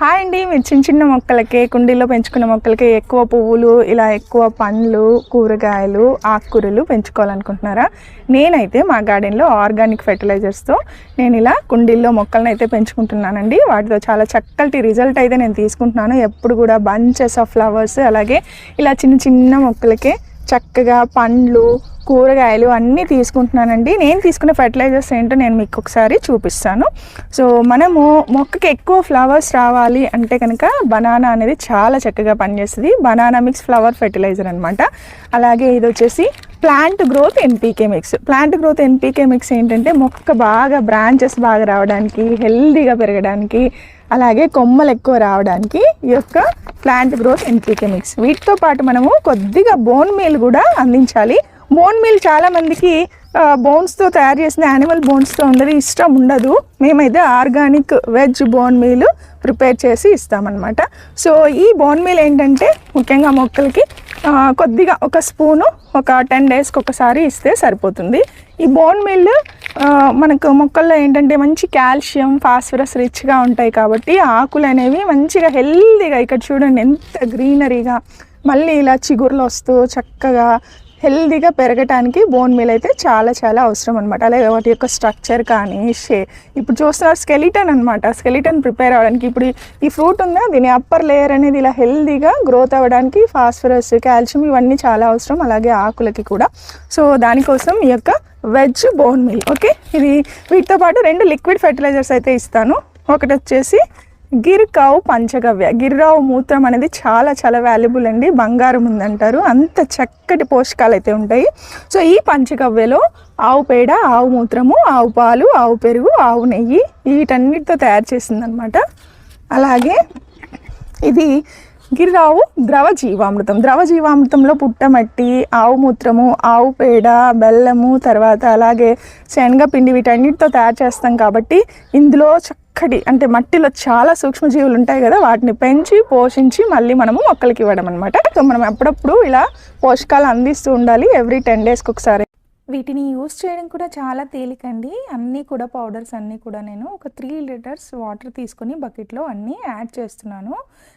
Hi అండి. మీరు చిన్న చిన్న మొక్కలకి కుండీలో పెంచుకున్న మొక్కలకి ఎక్కువ పువ్వులు ఇలా ఎక్కువ పండ్లు కూరగాయలు ఆకుకూరలు పెంచుకోవాలనుకుంటున్నారా? నేనైతే మా గార్డెన్లో ఆర్గానిక్ ఫెర్టిలైజర్స్తో నేను ఇలా కుండీల్లో మొక్కలను అయితే పెంచుకుంటున్నానండి. వాటితో చాలా చక్కటి రిజల్ట్ అయితే నేను తీసుకుంటున్నాను. ఎప్పుడు కూడా బంచెస్ ఆఫ్ ఫ్లవర్స్ అలాగే ఇలా చిన్న చిన్న మొక్కలకే చక్కగా పండ్లు కూరగాయలు అన్నీ తీసుకుంటున్నానండి. నేను తీసుకునే ఫర్టిలైజర్స్ ఏంటో నేను మీకు ఒకసారి చూపిస్తాను. సో మనము మొక్కకి ఎక్కువ ఫ్లవర్స్ రావాలి అంటే కనుక బనానా అనేది చాలా చక్కగా పనిచేస్తుంది. బనానా మిక్స్ ఫ్లవర్ ఫెర్టిలైజర్ అనమాట అలాగే ఇది వచ్చేసి plant growth NPK mix plant growth NPK mix ఏంటంటే మొక్క బాగా బ్రాంచెస్ బాగా రావడానికి హెల్దీగా పెరగడానికి అలాగే కొమ్మలు ఎక్కువ రావడానికి ఈ యొక్క ప్లాంట్ గ్రోత్ ఎన్పీకే మిక్స్ వీటితో పాటు మనము కొద్దిగా బోన్ మీల్ కూడా అందించాలి. బోన్ మీల్ చాలామందికి బోన్స్తో తయారు చేసిన యానిమల్ బోన్స్తో ఉండదు ఇష్టం ఉండదు. మేమైతే organic veg bone meal prepare చేసి ఇస్తామన్నమాట. సో ఈ బోన్ మీల్ ఏంటంటే ముఖ్యంగా మొక్కలకి కొద్దిగా ఒక స్పూను ఒక టెన్ డేస్కి ఒకసారి ఇస్తే సరిపోతుంది. ఈ బోన్ మీల్ మనకు మొక్కల్లో ఏంటంటే మంచి కాల్షియం ఫాస్ఫరస్ రిచ్గా ఉంటాయి కాబట్టి ఆకులు అనేవి మంచిగా హెల్దీగా ఇక్కడ చూడండి ఎంత గ్రీనరీగా మళ్ళీ ఇలా చిగుర్లు వస్తూ చక్కగా హెల్దీగా పెరగటానికి బోన్ మీల్ అయితే చాలా చాలా అవసరం అనమాట అలాగే వాటి యొక్క స్ట్రక్చర్ కానీ షే ఇప్పుడు చూస్తున్నారు స్కెలిటన్ అనమాట స్కెలిటన్ ప్రిపేర్ అవ్వడానికి ఇప్పుడు ఈ- ఫ్రూట్ ఉందా? దీని అప్పర్ లేయర్ అనేది ఇలా హెల్దీగా గ్రోత్ అవ్వడానికి ఫాస్ఫరస్ కాల్షియం ఇవన్నీ చాలా అవసరం. అలాగే ఆకులకి కూడా. సో దానికోసం ఈ యొక్క వెజ్ బోన్ మీల్ ఓకే? ఇది వీటితో పాటు రెండు లిక్విడ్ ఫెర్టిలైజర్స్ అయితే ఇస్తాను. ఒకటి వచ్చేసి గిర్కావు పంచగవ్య. గిర్రావు మూత్రం అనేది చాలా చాలా వాల్యుబుల్ అండి. బంగారం ఉందంటారు. అంత చక్కటి పోషకాలు అయితే ఉంటాయి. సో ఈ పంచగవ్యలో ఆవు పేడ ఆవు మూత్రము ఆవు పాలు ఆవు పెరుగు ఆవు నెయ్యి వీటన్నిటితో తయారు చేసిందనమాట అలాగే ఇది గిరిరావు ద్రవ జీవామృతం. ద్రవ జీవామృతంలో పుట్టమట్టి ఆవు మూత్రము ఆవు పేడ బెల్లము తర్వాత అలాగే శనగపిండి వీటన్నిటితో తయారు చేస్తాం కాబట్టి ఇందులో చక్క చక్కటి అంటే మట్టిలో చాలా సూక్ష్మజీవులు ఉంటాయి కదా వాటిని పెంచి పోషించి మళ్ళీ మనము మొక్కలకి ఇవ్వడం అనమాట సో మనం ఎప్పుడప్పుడు ఇలా పోషకాలు అందిస్తూ ఉండాలి ఎవ్రీ టెన్ డేస్కి ఒకసారి. వీటిని యూస్ చేయడం కూడా చాలా తేలికండి. అన్నీ కూడా పౌడర్స్ అన్నీ కూడా నేను ఒక త్రీ లీటర్స్ వాటర్ తీసుకొని బకెట్లో అన్నీ యాడ్ చేస్తున్నాను.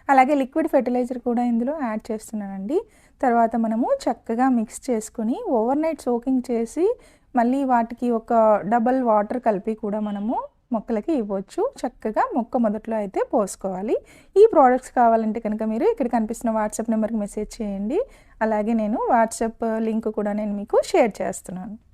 అలాగే లిక్విడ్ ఫెర్టిలైజర్ కూడా ఇందులో యాడ్ చేస్తున్నానండి. తర్వాత మనము చక్కగా మిక్స్ చేసుకుని ఓవర్ నైట్ సోకింగ్ చేసి మళ్ళీ వాటికి ఒక డబల్ వాటర్ కలిపి కూడా మనము మొక్కలకి ఇవ్వచ్చు. చక్కగా మొక్క మొదట్లో అయితే పోసుకోవాలి. ఈ ప్రోడక్ట్స్ కావాలంటే కనుక మీరు ఇక్కడ కనిపిస్తున్న వాట్సాప్ నెంబర్కి మెసేజ్ చేయండి. అలాగే నేను వాట్సాప్ లింక్ కూడా నేను మీకు షేర్ చేస్తున్నాను.